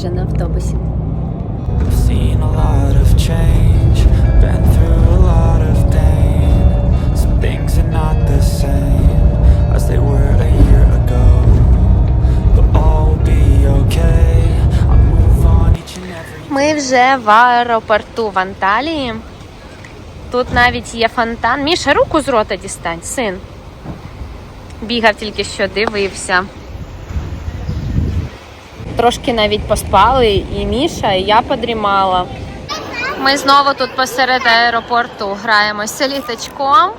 вже на автобусі. Ми вже в аеропорту в Анталії. Тут навіть є фонтан. Міша, руку з рота дістань, син. Бігав тільки що, дивився. Трошки навіть поспали, і Міша, і я подрімала. Ми знову тут посеред аеропорту граємося літачком,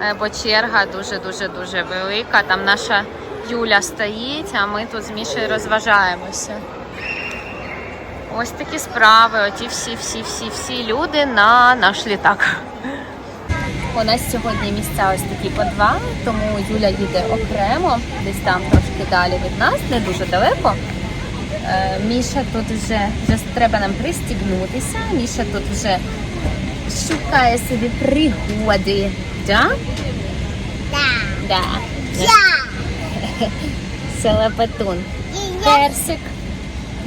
е, бо черга дуже-дуже дуже велика. Там наша Юля стоїть, а ми тут з Мішею розважаємося. Ось такі справи. Оті всі, всі, всі, всі люди на наш літак. У нас сьогодні місця ось такі по два, тому Юля їде окремо, десь там трошки далі від нас, не дуже далеко. Е, Міша тут вже, вже треба нам пристігнутися. Міша тут вже шукає собі пригоди. Да? Да. Да. Селепетун. Персик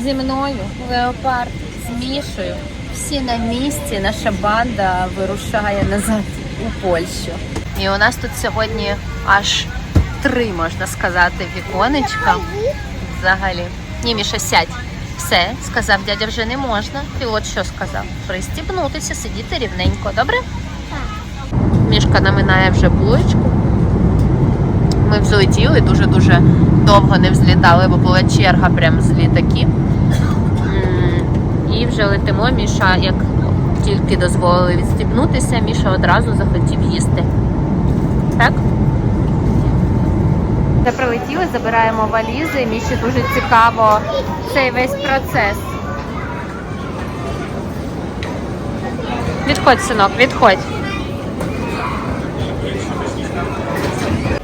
зі мною, леопард з Мішою. Всі на місці. Наша банда вирушає назад у Польщу. І у нас тут сьогодні аж три, можна сказати, віконечка. Взагалі. Ні, Міша, сядь. Все, сказав дядя, вже не можна. Пілот що сказав? Пристібнутися, сидіти рівненько, добре? Мішка наминає вже булочку. Ми взлетіли, дуже-дуже довго не взлітали, бо була черга прямо з літаків. І вже летимо. Міша, як тільки дозволили відстібнутися, Міша одразу захотів їсти. Так? Вже прилетіли, забираємо валізи. Міші дуже цікаво цей весь процес. Відходь, синок, відходь.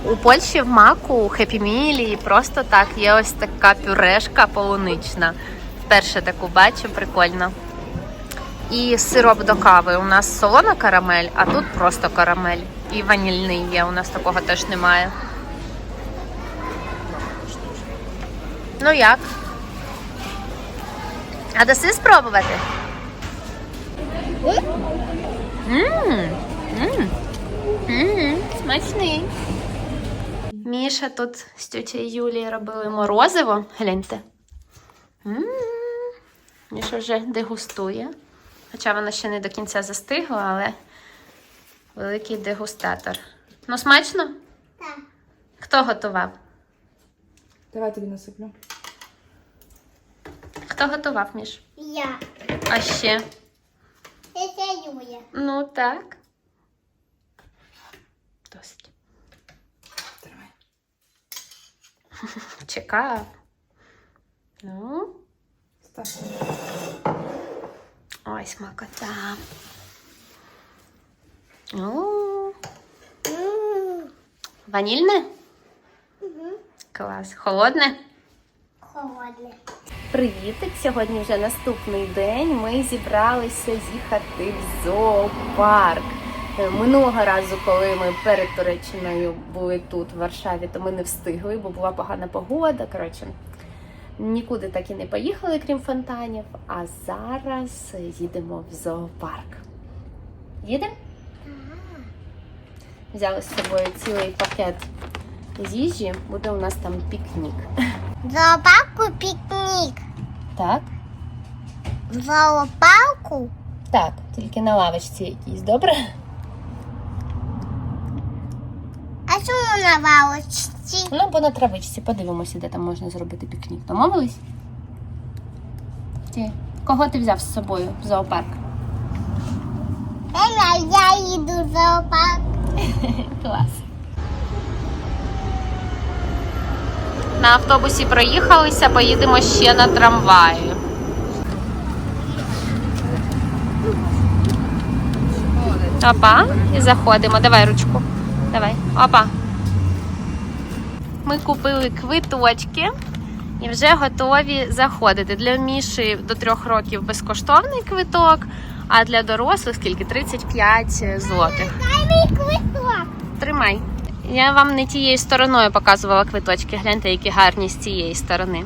У Польщі в маку, у Хеппі Мілі просто так є ось така пюрешка полунична. Вперше таку бачу, прикольно. І сироп до кави. У нас солона карамель, а тут просто карамель. І ванільний є. У нас такого теж немає. Ну як? А даси спробувати? Мм, мм, мм, смачний. Міша тут з тьотєю Юлією робили морозиво. Гляньте. Міша вже дегустує. Хоча вона ще не до кінця застигла, але великий дегустатор. Ну, смачно? Так. Хто готував? Давай тобі насиплю. Хто готував, Міш? Я. А ще? Це Юля. Ну так. Досить. Тримай. Чекав. Ну, Став. ой, смакота. Ну, ванільне? Клас. Холодне? Холодне. Привітик! Сьогодні вже наступний день. Ми зібралися їхати в зоопарк. Е, Минулого разу, коли ми перед Туреччиною були тут, в Варшаві, то ми не встигли, бо була погана погода. Коротше, нікуди так і не поїхали, крім фонтанів. А зараз їдемо в зоопарк. Їдемо? Взяли з собою цілий пакет їжі. Буде у нас там пікнік. Зоопарку пікнік. Так? В зоопарку Так, тільки на лавочці якійсь, добре? А чому на валочці? Ну, або на травичці, подивимося, де там можна зробити пікнік. Домовились? Ти, кого ти взяв з собою в зоопарк? Ела, я їду в зоопарк. Клас. На автобусі проїхалися, поїдемо ще на трамваї. Опа, і заходимо. Давай ручку. Давай. Опа. Ми купили квиточки і вже готові заходити. Для Міші до трьох років безкоштовний квиток, а для дорослих скільки? 35 злотих. Дай мій квиток. Тримай. Я вам не тією стороною показувала квиточки. Гляньте, які гарні з цієї сторони.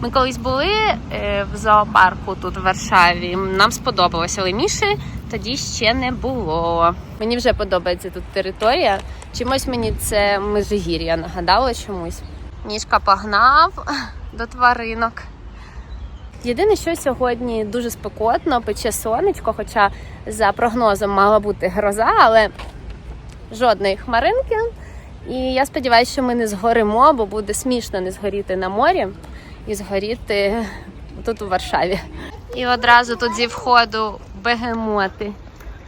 Ми колись були е, в зоопарку тут в Варшаві. Нам сподобалося, але Міші тоді ще не було. Мені вже подобається тут територія. Чимось мені це Межигір'я нагадало чомусь. Ніжка погнав до тваринок. Єдине, що сьогодні дуже спекотно, пече сонечко, хоча за прогнозом мала бути гроза, але жодної хмаринки. І я сподіваюся, що ми не згоримо, бо буде смішно не згоріти на морі і згоріти тут у Варшаві. І одразу тут зі входу бегемоти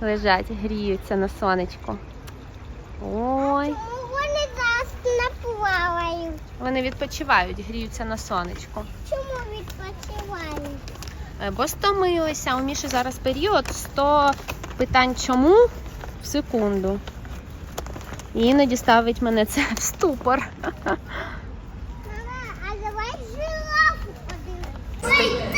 лежать, гріються на сонечку. Ой, Вони зараз наплавають. вони відпочивають, гріються на сонечку. Чому відпочивають? Е, Бо стомилися. У Міші зараз період 100 питань чому в секунду. І іноді ставить мене це в ступор. Мама, а давай жирафу подивимось.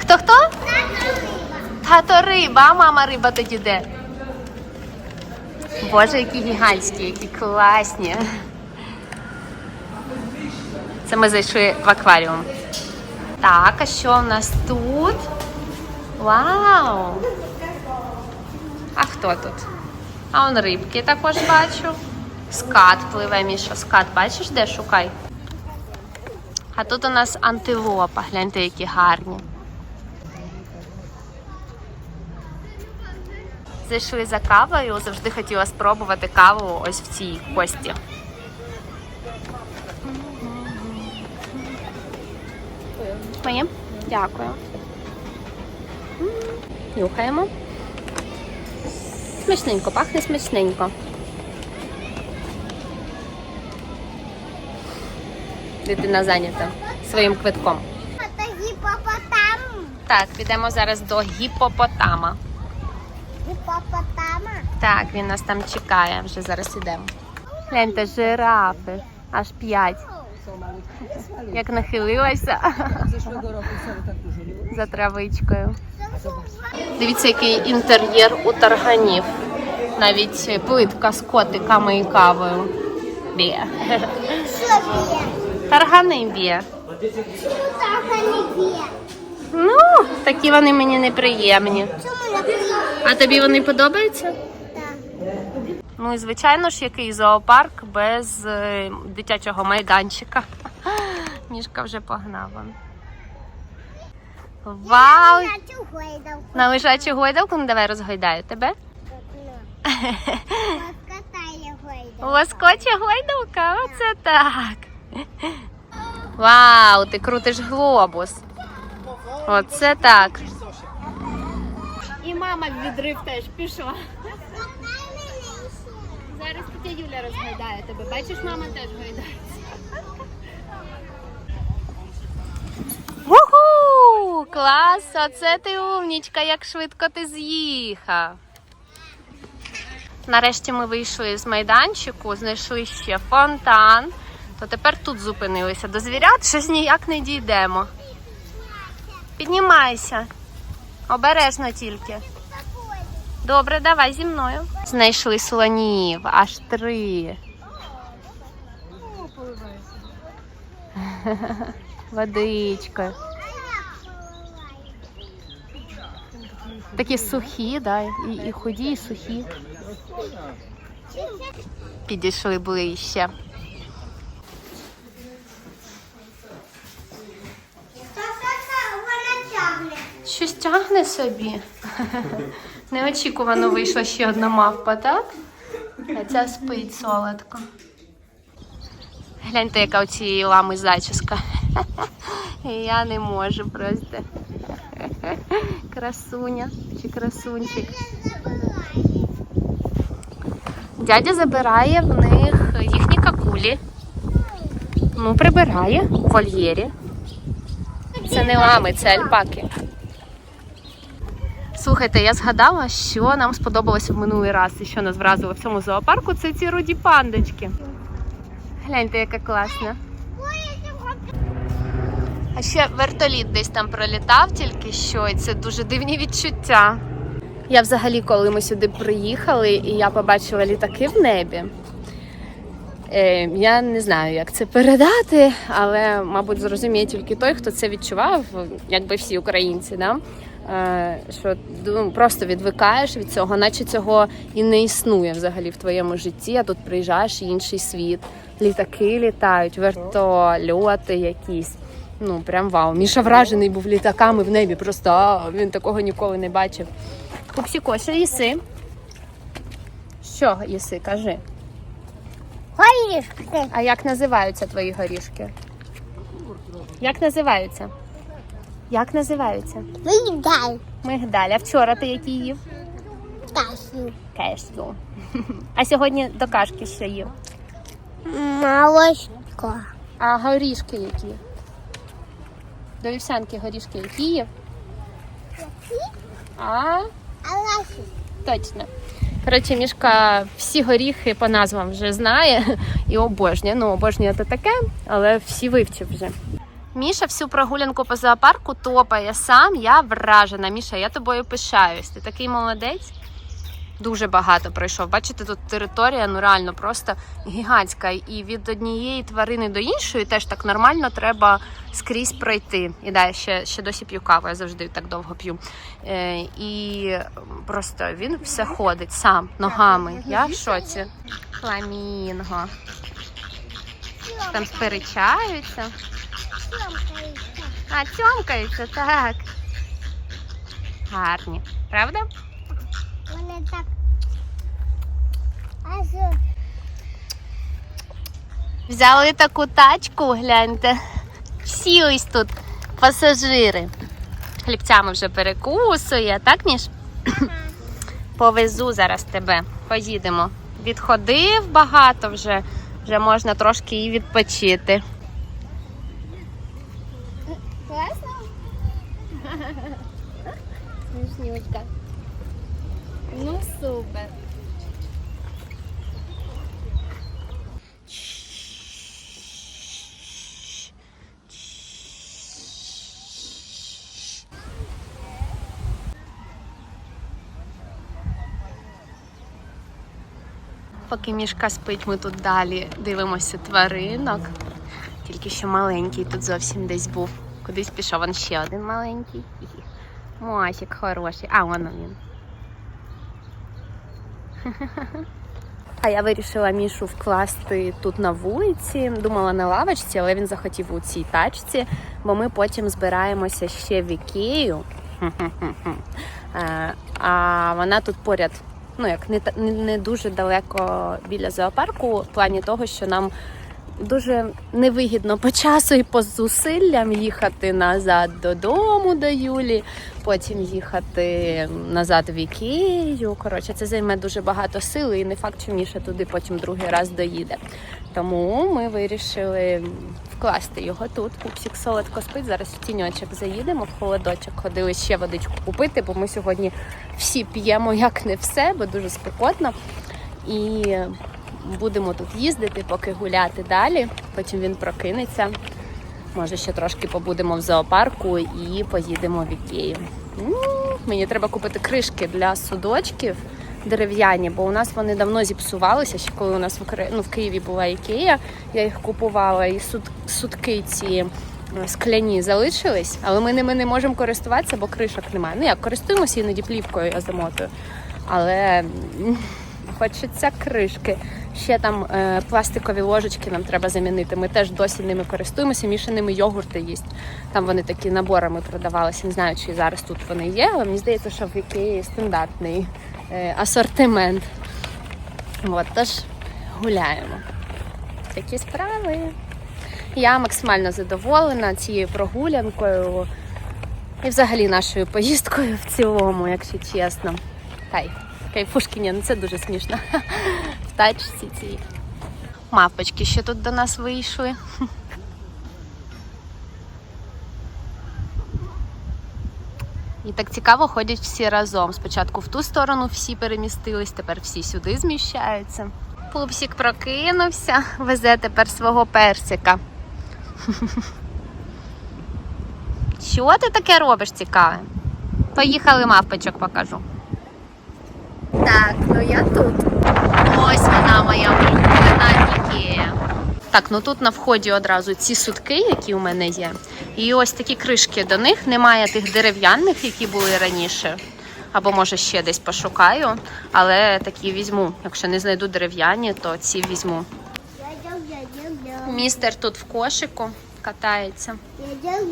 Хто хто? Тато риба. Тато риба, а мама риба тоді де? Боже, які гігантські, які класні. Це ми зайшли в акваріум. Так, а що в нас тут? Вау! А хто тут? А он рибки також бачу. Скат пливе, Міша. Скат, бачиш, де шукай? А тут у нас антилопа. Гляньте, які гарні. Зайшли за кавою, завжди хотіла спробувати каву ось в цій кості. Моє? Дякую. Нюхаємо. Смачненько, пахне смачненько. Дитина зайнята своїм квитком. Це гіпопотам. Так, підемо зараз до гіпопотама. Гіпопотама. Так, він нас там чекає, вже зараз ідемо. Гляньте, жирафи, аж п'ять. Як нахилилася за травичкою. Дивіться, який інтер'єр у тарганів. Навіть плитка з котиками і кавою. Б'є. Що є? Таргани б'є. Тато не є. Ну, такі вони мені неприємні. Чому? А тобі вони подобаються? Так. Ну і звичайно ж, який зоопарк без е, дитячого майданчика. Мішка вже погнав. Вау! Я цю гойдалку. На лежачу гойдалку, ну давай розгойдаю тебе. Розкатає гойдалку. Лоскоче гойдалка, оце так. Вау, ти крутиш глобус. Оце так. І мама в відрив теж пішла. Зараз тетя Юля розгойдає тебе. Бачиш, мама теж гойдається. Уху! Клас! Оце ти умнічка, як швидко ти з'їхав. Нарешті ми вийшли з майданчику, знайшли ще фонтан. То тепер тут зупинилися. До звірят щось ніяк не дійдемо. Піднімайся. Обережно тільки. Добре, давай зі мною. Знайшли слонів, аж три. Водичка. Такі сухі, да, і, і худі, і сухі. Підійшли вона тягне. Щось тягне собі. Неочікувано вийшла ще одна мавпа, так? А ця спить солодко. Гляньте, яка у цієї лами зачіска. Я не можу просто. Красуня чи красунчик. Дядя забирає в них їхні какулі. Ну, прибирає в вольєрі. Це не лами, це альпаки. Слухайте, я згадала, що нам сподобалося в минулий раз і що нас вразило в цьому зоопарку. Це ці руді пандочки. Гляньте, яка класна. А ще вертоліт десь там пролітав тільки що, і це дуже дивні відчуття. Я взагалі, коли ми сюди приїхали, і я побачила літаки в небі. Е, я не знаю, як це передати, але, мабуть, зрозуміє тільки той, хто це відчував, якби всі українці. Да? Е, що ну, просто відвикаєш від цього, наче цього і не існує взагалі в твоєму житті. А тут приїжджаєш і інший світ. Літаки літають, вертольоти якісь. Ну прям вау. Міша вражений був літаками в небі. Просто а, він такого ніколи не бачив. Пупсіко, що їси? Що їси? Кажи. Горішки. А як називаються твої горішки? Як називаються? Як називаються? Виїдай. Мигдаль. А вчора ти які їв? Кашу. Кешю. А сьогодні до кашки що їв? Молочко. А горішки які? До вівсянки горішки які їв? А, Аласі. точно. Коротше, мішка всі горіхи по назвам вже знає і обожнює. Ну, обожнює це таке, але всі вивчив вже. Міша всю прогулянку по зоопарку топає сам. Я вражена. Міша, я тобою пишаюсь. Ти такий молодець. Дуже багато пройшов. Бачите, тут територія ну реально просто гігантська. І від однієї тварини до іншої теж так нормально треба скрізь пройти. І да, ще, ще досі п'ю каву, я завжди так довго п'ю. Е, і просто він все ходить сам ногами. Я в шоці. Фламінго. Там сперечаються. А, цьомкаються, так. Гарні. Правда? Так. Взяли таку тачку, гляньте. Всі ось тут пасажири. Хлібцями вже перекусує, так, Міш? Повезу зараз тебе. Поїдемо. Відходив багато вже, вже можна трошки і відпочити. Класно? Смішнючка. Супер. Поки мішка спить, ми тут далі дивимося тваринок. Тільки що маленький тут зовсім десь був. Кудись пішов, он ще один маленький. Мосик хороший. А, воно він. А я вирішила Мішу вкласти тут на вулиці. Думала на лавочці, але він захотів у цій тачці, бо ми потім збираємося ще в Ікею. Е, А вона тут поряд. Ну як не, не дуже далеко біля зоопарку, в плані того, що нам дуже невигідно по часу і по зусиллям їхати назад додому до Юлі, потім їхати назад в Ікею. Коротше, це займе дуже багато сили, і не факт, що Міша туди потім другий раз доїде. Тому ми вирішили вкласти його тут. Пупсік солодко спить. Зараз в тіньочок заїдемо, в холодочок ходили ще водичку купити, бо ми сьогодні всі п'ємо як не все, бо дуже спекотно. І будемо тут їздити, поки гуляти далі. Потім він прокинеться. Може, ще трошки побудемо в зоопарку і поїдемо в Ікею. Мені треба купити кришки для судочків дерев'яні, бо у нас вони давно зіпсувалися. Ще коли у нас в, ну, в Києві була Ікея, я їх купувала, і суд... судки ці е, скляні залишились, але ми ними не можемо користуватися, бо кришок немає. Ну як користуємося іноді плівкою, я замотую. Але хочеться кришки. Ще там е, пластикові ложечки нам треба замінити. Ми теж досі ними користуємося. Мішаними йогурти їсть. Там вони такі наборами продавалися. Не знаю, чи зараз тут вони є, але мені здається, що в Ікеї стандартний е, асортимент. От, тож гуляємо. Такі справи. Я максимально задоволена цією прогулянкою і взагалі нашою поїздкою в цілому, якщо чесно. Кайф. Кайфушкиня, ну це дуже смішно. Тачці цій. Мавпочки ще тут до нас вийшли. І так цікаво ходять всі разом. Спочатку в ту сторону всі перемістились, тепер всі сюди зміщаються. Пупсік прокинувся, везе тепер свого персика. Що ти таке робиш цікаве? Поїхали мавпочок покажу. Так, ну я тут. Моя улюблена Ікея. Так, ну тут на вході одразу ці сутки, які у мене є. І ось такі кришки до них. Немає тих дерев'яних, які були раніше. Або може ще десь пошукаю, але такі візьму. Якщо не знайду дерев'яні, то ці візьму. Містер тут в кошику катається.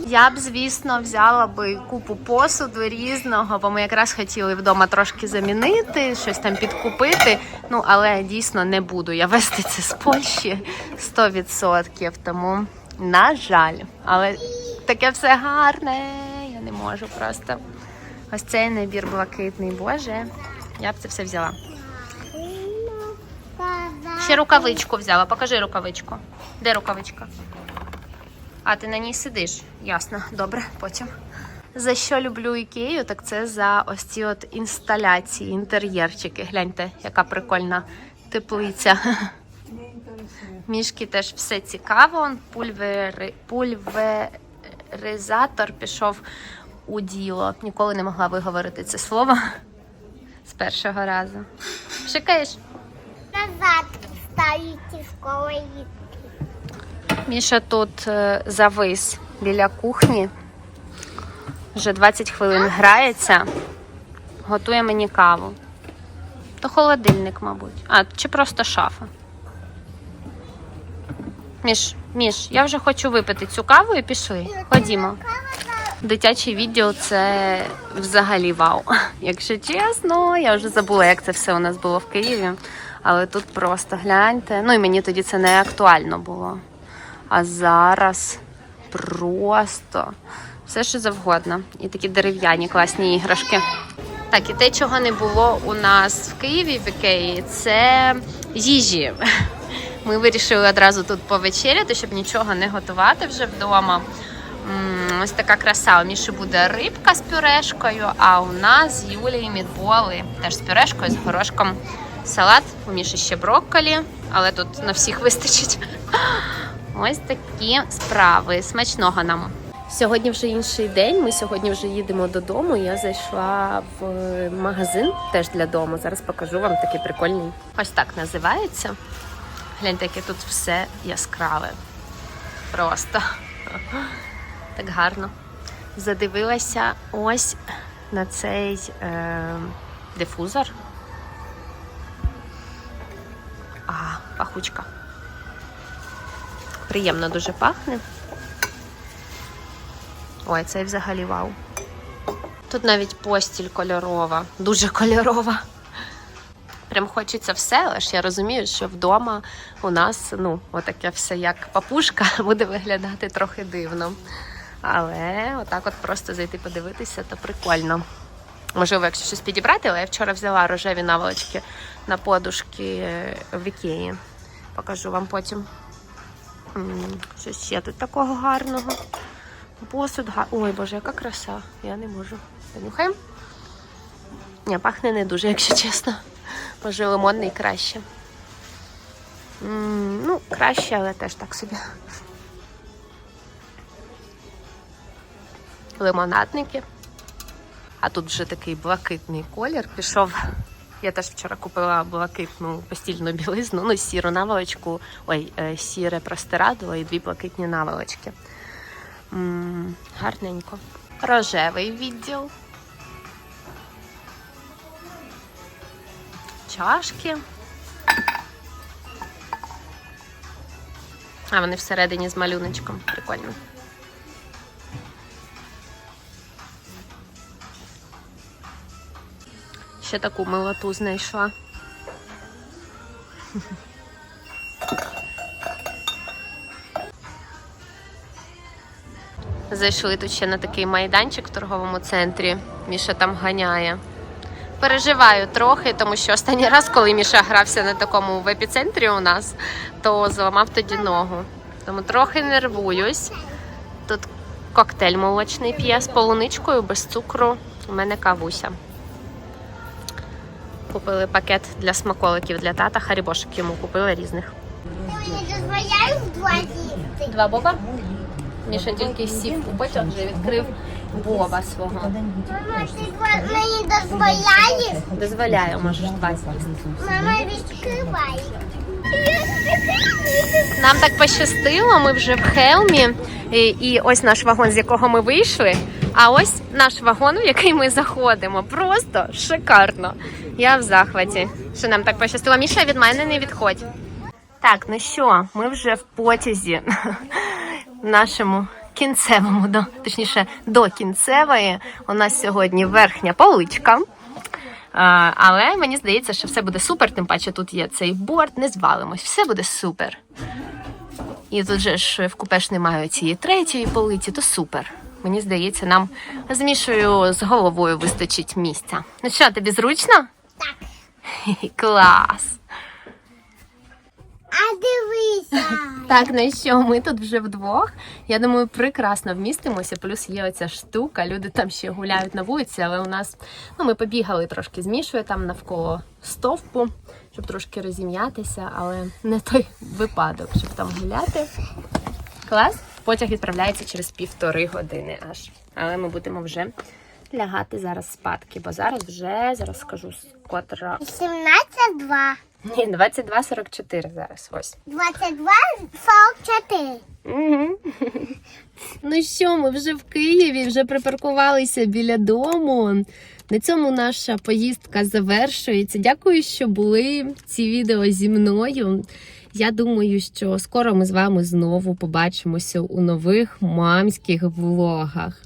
Я б, звісно, взяла би купу посуду різного, бо ми якраз хотіли вдома трошки замінити, щось там підкупити. Ну, але дійсно не буду я вести це з Польщі 100%. Тому, на жаль, але таке все гарне. Я не можу просто. Ось цей набір блакитний, боже. Я б це все взяла. Ще рукавичку взяла. Покажи рукавичку. Де рукавичка? А ти на ній сидиш? Ясно, добре, потім. За що люблю ікею, так це за ось ці от інсталяції, інтер'єрчики. Гляньте, яка прикольна теплиця. Мішки теж все цікаво. Пульвери... Пульверизатор пішов у діло. Ніколи не могла виговорити це слово з першого разу. Шикаєш? Назад ставите школи. Міша тут е, завис біля кухні. Вже 20 хвилин грається, готує мені каву. То холодильник, мабуть. А, чи просто шафа. Міш, Міш, я вже хочу випити цю каву і пішли. Ходімо. Дитячий відділ це взагалі вау. Якщо чесно, я вже забула, як це все у нас було в Києві. Але тут просто гляньте. Ну і мені тоді це не актуально було. А зараз просто все, що завгодно. І такі дерев'яні класні іграшки. Так, і те, чого не було у нас в Києві в Ікеї, це їжі. Ми вирішили одразу тут повечеряти, щоб нічого не готувати вже вдома. Ось така краса. У Міші буде рибка з пюрешкою, а у нас з Юлією мідболи теж з пюрешкою, з горошком. Салат, у Міші ще брокколі, але тут на всіх вистачить. Ось такі справи. Смачного нам. Сьогодні вже інший день. Ми сьогодні вже їдемо додому. Я зайшла в магазин теж для дому. Зараз покажу вам такий прикольний. Ось так називається. Гляньте, яке тут все яскраве. Просто так гарно. Задивилася ось на цей е, дифузор. А, пахучка. Приємно дуже пахне. Ой, цей взагалі вау. Тут навіть постіль кольорова, дуже кольорова. Прям хочеться все, але ж я розумію, що вдома у нас ну, отаке все як папушка буде виглядати трохи дивно. Але отак от просто зайти подивитися, то прикольно. Можливо, якщо щось підібрати, але я вчора взяла рожеві наволочки на подушки в Ікеї. Покажу вам потім. Що ще тут такого гарного? Посуд гар... Ой, боже, яка краса. Я не можу. Понюхаємо? Ні, пахне не дуже, якщо чесно. Може, лимонний краще. Ну, краще, але теж так собі. Лимонадники. А тут вже такий блакитний колір пішов. Я теж вчора купила блакитну постільну білизну, ну, сіру наволочку, ой, е, сіре простирадło і дві блакитні наволочки. Гарненько. Рожевий відділ. Чашки. А вони всередині з малюночком. Прикольно. Ще таку милоту знайшла. Зайшли тут ще на такий майданчик в торговому центрі. Міша там ганяє. Переживаю трохи, тому що останній раз, коли Міша грався на такому в епіцентрі у нас, то зламав тоді ногу. Тому трохи нервуюсь. Тут коктейль молочний п'є з полуничкою, без цукру. У мене кавуся. Купили пакет для смаколиків для тата. Харібошок йому купили різних. Два. Два боба. Міша тільки сів у потяг, вже відкрив боба свого. Мама, ти мені дозволяєш? Дозволяю, можеш два з'їсти. Мама, відкривай. Нам так пощастило, ми вже в Хелмі, і, і ось наш вагон, з якого ми вийшли. А ось наш вагон, в який ми заходимо. Просто шикарно. Я в захваті. Що нам так пощастило. Міша від мене не відходь. Так, ну що, ми вже в потязі нашому кінцевому, до, точніше, до кінцевої. У нас сьогодні верхня поличка. Але мені здається, що все буде супер, тим паче тут є цей борт, не звалимось, все буде супер. І тут же ж в купеш немає цієї третьої полиці, то супер. Мені здається, нам з Мішою з головою вистачить місця. Ну що, тобі зручно? Так. Клас! А дивися. Так, ну що, ми тут вже вдвох. Я думаю, прекрасно вмістимося. Плюс є оця штука. Люди там ще гуляють на вулиці, але у нас ну ми побігали трошки з Мішою там навколо стовпу, щоб трошки розім'ятися, але не той випадок, щоб там гуляти. Клас. Потяг відправляється через півтори години аж. Але ми будемо вже лягати зараз спадки, бо зараз вже зараз скажу котра. 17-2. Ні, 22.44 зараз. Ось. 22-44. Угу. Ну що, ми вже в Києві, вже припаркувалися біля дому. На цьому наша поїздка завершується. Дякую, що були ці відео зі мною. Я думаю, що скоро ми з вами знову побачимося у нових мамських влогах.